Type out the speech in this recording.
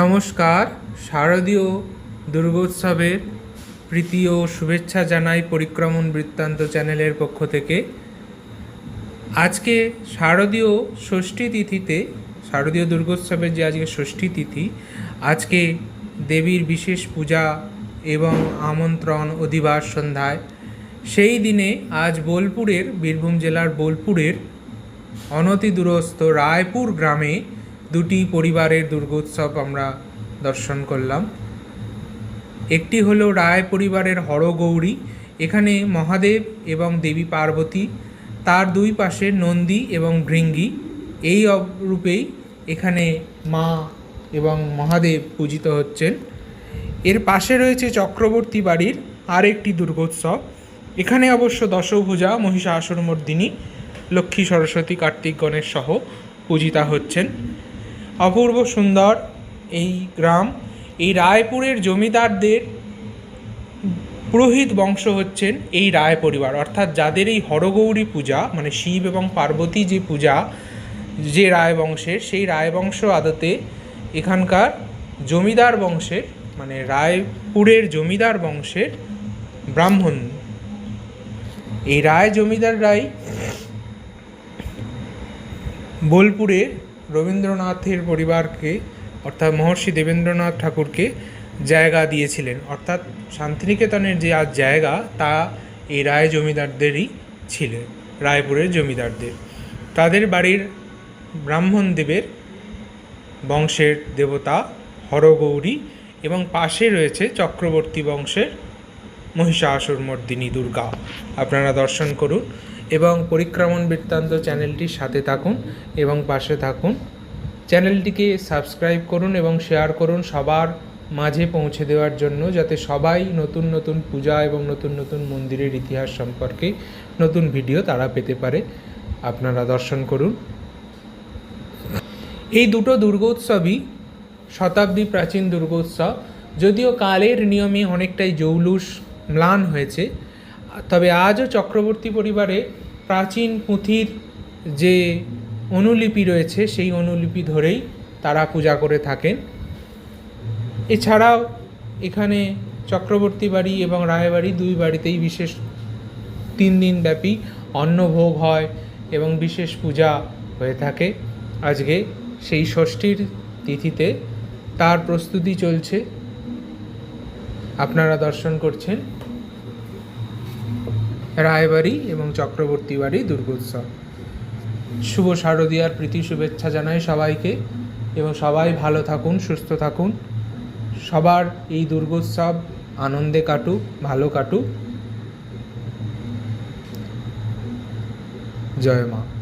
নমস্কার। শারদীয় দুর্গোৎসবের প্রীতি ও শুভেচ্ছা জানাই পরিক্রমণ বৃত্তান্ত চ্যানেলের পক্ষ থেকে। আজকে শারদীয় ষষ্ঠী তিথিতে, শারদীয় দুর্গোৎসবের যে আজকে ষষ্ঠী তিথি, আজকে দেবীর বিশেষ পূজা এবং আমন্ত্রণ অধিবাস সন্ধ্যায়। সেই দিনে আজ বোলপুরের, বীরভূম জেলার বোলপুরের অনতি দূরস্থ রায়পুর গ্রামে দুটি পরিবারের দুর্গোৎসব আমরা দর্শন করলাম। একটি হলো রায় পরিবারের হরগৌরী, এখানে মহাদেব এবং দেবী পার্বতী, তার দুই পাশে নন্দী এবং ভৃঙ্গি। এই রূপেই এখানে মা এবং মহাদেব পূজিত হচ্ছেন। এর পাশে রয়েছে চক্রবর্তী বাড়ির আরেকটি দুর্গোৎসব। এখানে অবশ্য দশভূজা, মহিষাসুরমর্দিনী, লক্ষ্মী সরস্বতী, কার্তিক গণেশ সহ পূজিতা হচ্ছেন। অপূর্ব সুন্দর এই গ্রাম। এই রায়পুরের জমিদারদের পুরোহিত বংশ হচ্ছেন এই রায় পরিবার। অর্থাৎ যাদের এই হরগৌরী পূজা মানে শিব এবং পার্বতী যে পূজা, যে রায় বংশের, সেই রায় বংশ আদতে এখানকার জমিদার বংশের মানে রায়পুরের জমিদার বংশের ব্রাহ্মণ। এই রায় জমিদাররাই বোলপুরে রবীন্দ্রনাথের পরিবারকে, অর্থাৎ মহর্ষি দেবেন্দ্রনাথ ঠাকুরকে জায়গা দিয়েছিলেন। অর্থাৎ শান্তিনিকেতনের যে আজ জায়গা, তা এই রায় জমিদারদেরই ছিল, রায়পুরের জমিদারদের। তাদের বাড়ির ব্রাহ্মণ দেবের বংশের দেবতা হরগৌরী এবং পাশে রয়েছে চক্রবর্তী বংশের মহিষাসুরমর্দিনী দুর্গা। আপনারা দর্শন করুন। এবং পরিক্রমণ বৃত্তান্ত চ্যানেলটির সাথে থাকুন এবং পাশে থাকুন। চ্যানেলটিকে সাবস্ক্রাইব করুন এবং শেয়ার করুন সবার মাঝে পৌঁছে দেওয়ার জন্য যাতে সবাই নতুন নতুন পূজা এবং নতুন নতুন মন্দিরের ইতিহাস সম্পর্কে নতুন ভিডিও তারা পেতে পারে। আপনারা দর্শন করুন। এই দুটো দুর্গোৎসবই শতাব্দী প্রাচীন দুর্গোৎসব, যদিও কালের নিয়মে অনেকটাই জৌলুস ম্লান হয়েছে তবে আজও চক্রবর্তী পরিবারে প্রাচীন পুঁথির যে অনুলিপি রয়েছে, সেই অনুলিপি ধরেই তারা পূজা করে থাকেন। এছাড়াও এখানে চক্রবর্তী বাড়ি এবং রায়বাড়ি দুই বাড়িতেই বিশেষ তিন দিন ব্যাপী অন্নভোগ হয় এবং বিশেষ পূজা হয়ে থাকে। আজকে সেই ষষ্ঠীর তিথিতে তার প্রস্তুতি চলছে। আপনারা দর্শন করছেন। রায়বাড়ি এবং চক্রবর্তী বাড়ি দুর্গোৎসব। শুভ শারদীয়ার প্রীতি, শুভেচ্ছা জানাই সবাইকে এবং সবাই ভালো থাকুন, সুস্থ থাকুন। সবার এই দুর্গোৎসব আনন্দে কাটুক, ভালো কাটুক। জয় মা।